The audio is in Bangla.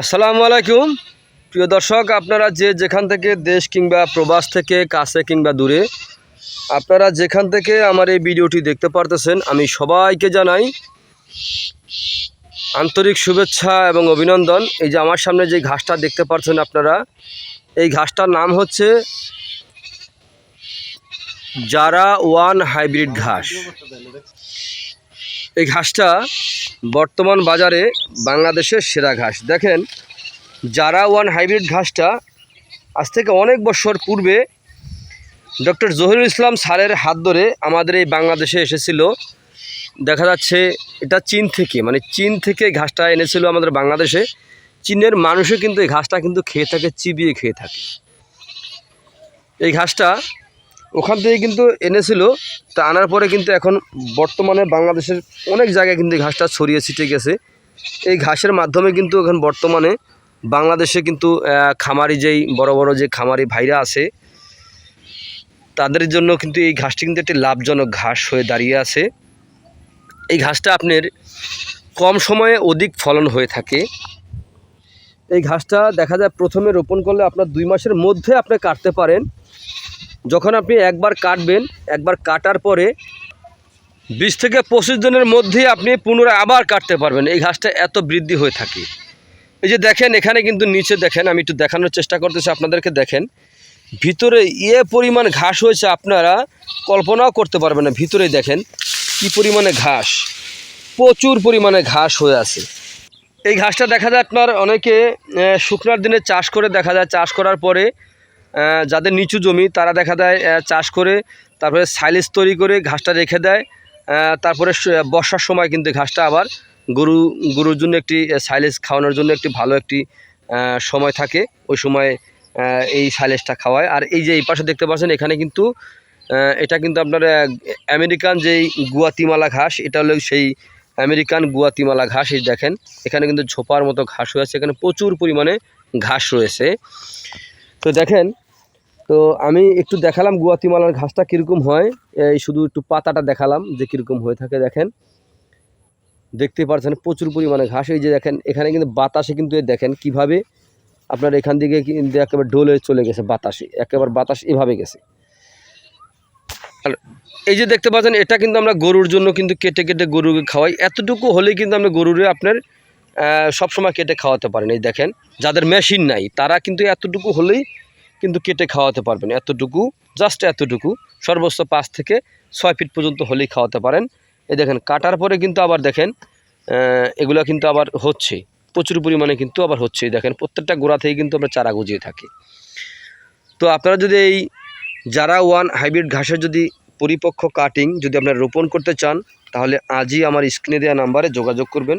আসসালামু আলাইকুম। প্রিয় দর্শক, আপনারা যে যেখান থেকে দেশ কিংবা প্রবাস থেকে কাছে কিংবা দূরে, আপনারা যেখান থেকে আমার এই ভিডিওটি দেখতে পারতেছেন, আমি সবাইকে জানাই আন্তরিক শুভেচ্ছা এবং অভিনন্দন। এই যে আমার সামনে যে ঘাসটা দেখতে পাচ্ছেন আপনারা, এই ঘাসটার নাম হচ্ছে জারা ওয়ান হাইব্রিড ঘাস। এই ঘাসটা বর্তমান বাজারে বাংলাদেশের সেরা ঘাস। দেখেন জারা ওয়ান হাইব্রিড ঘাসটা আজ থেকে অনেক বছর পূর্বে ডক্টর জহিরুল ইসলাম স্যারের হাত ধরে আমাদের এই বাংলাদেশে এসেছিল, দেখা যাচ্ছে এটা চীন থেকে মানে চীন থেকে ঘাসটা এনেছিল আমাদের বাংলাদেশে। চীনের মানুষও কিন্তু এই ঘাসটা কিন্তু খেয়ে থাকে, চিবিয়ে খেয়ে থাকে। এই ঘাসটা ওখান থেকে কিন্তু এনেছিল, তা আনার পরে কিন্তু এখন বর্তমানে বাংলাদেশের অনেক জায়গায় কিন্তু ঘাসটা ছড়িয়ে ছিটে গেছে। এই ঘাসের মাধ্যমে কিন্তু এখন বর্তমানে বাংলাদেশে কিন্তু খামারি যেই বড় বড় যে খামারি ভাইরা আছে, তাদের জন্য কিন্তু এই ঘাসটি কিন্তু একটি লাভজনক ঘাস হয়ে দাঁড়িয়ে আছে। এই ঘাসটা আপনার কম সময়ে অধিক ফলন হয়ে থাকে। এই ঘাসটা দেখা যায় প্রথমে রোপণ করলে আপনার দুই মাসের মধ্যে আপনি কাটতে পারেন। যখন আপনি একবার কাটবেন, একবার কাটার পরে বিশ থেকে পঁচিশ দিনের মধ্যেই আপনি পুনরায় আবার কাটতে পারবেন। এই ঘাসটা এত বৃদ্ধি হয়ে থাকে। এই যে দেখেন, এখানে কিন্তু নিচে দেখেন, আমি একটু দেখানোর চেষ্টা করতেছি, আপনাদেরকে দেখেন। ভিতরে ইয়ে পরিমাণ ঘাস হয়েছে, আপনারা কল্পনাও করতে পারবেন না। ভিতরে দেখেন কি পরিমাণে ঘাস, প্রচুর পরিমাণে ঘাস হয়ে আছে। এই ঘাসটা দেখা যায় আপনার অনেকে শুকনার দিনে চাষ করে দেখা যায়। চাষ করার পরে যাদের নিচু জমি, তারা দেখা দেয় চাষ করে, তারপরে সাইলেজ তৈরি করে ঘাসটা রেখে দেয় তারপরে বর্ষার সময় কিন্তু ঘাসটা আবার গরু, গরুর জন্য একটি সাইলেজ খাওয়ানোর জন্য একটি ভালো একটি সময় থাকে। ওই সময় এই সাইলেজটা খাওয়ায়। আর এই যে এই পাশে দেখতে পাচ্ছেন, এখানে কিন্তু এটা কিন্তু আপনার আমেরিকান যেই গুয়াতিমালা ঘাস, এটা হলো সেই আমেরিকান গুয়াতিমালা ঘাস, এই দেখেন। এখানে কিন্তু ঝোপার মতো ঘাস হয়েছে এখানে প্রচুর পরিমাণে ঘাস রয়েছে। তো দেখেন, তো আমি একটু দেখালাম গুয়াতিমালার ঘাসটা কীরকম হয়। এই শুধু একটু পাতাটা দেখালাম যে কীরকম হয়ে থাকে, দেখেন। দেখতে পাচ্ছেন প্রচুর পরিমাণে ঘাস। এই যে দেখেন, এখানে কিন্তু বাতাসে কিন্তু দেখেন কীভাবে আপনার এখান থেকে কিন্তু একেবারে ডোলে চলে গেছে বাতাসে, একেবারে বাতাস এভাবে গেছে। আর এই যে দেখতে পাচ্ছেন, এটা কিন্তু আমরা গরুর জন্য কিন্তু কেটে কেটে গরুকে খাওয়াই। এতটুকু হলেই কিন্তু আমরা গরুরে আপনার সবসময় কেটে খাওয়াতে পারেন। এই দেখেন, যাদের মেশিন নাই, তারা কিন্তু এতটুকু হলেই কিন্তু কেটে খাওয়াতে পারবেন। এতটুকু জাস্ট এতটুকু, সর্বোচ্চ পাঁচ থেকে ছয় ফিট পর্যন্ত হলেই খাওয়াতে পারেন। এই দেখেন, কাটার পরে কিন্তু আবার দেখেন এগুলা কিন্তু আবার হচ্ছে, প্রচুর পরিমাণে কিন্তু আবার হচ্ছে। দেখেন, প্রত্যেকটা গোড়া থেকে কিন্তু আমরা চারা গজিয়ে থাকি। তো আপনারা যদি এই যারা ওয়ান হাইব্রিড ঘাসের যদি পরিপক্ক কাটিং যদি আপনারা রোপণ করতে চান, তাহলে আজই আমার স্ক্রিনে দেওয়া নাম্বারে যোগাযোগ করবেন।